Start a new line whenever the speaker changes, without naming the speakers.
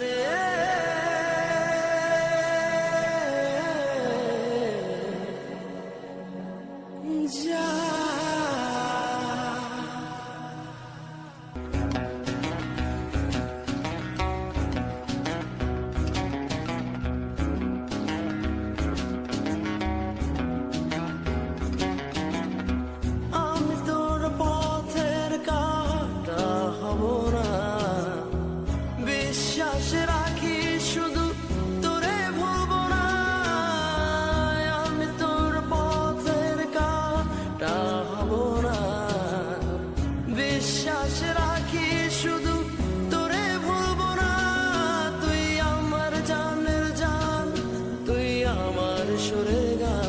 রে। যা আশে রাখি শুধু তোরে ভুলব না। আমি তোর পথের কাটা হব না। বিশ্বাস রাখি শুধু তোরে ভুলব না। তুই আমার জানের জান তুই আমার সুরে গান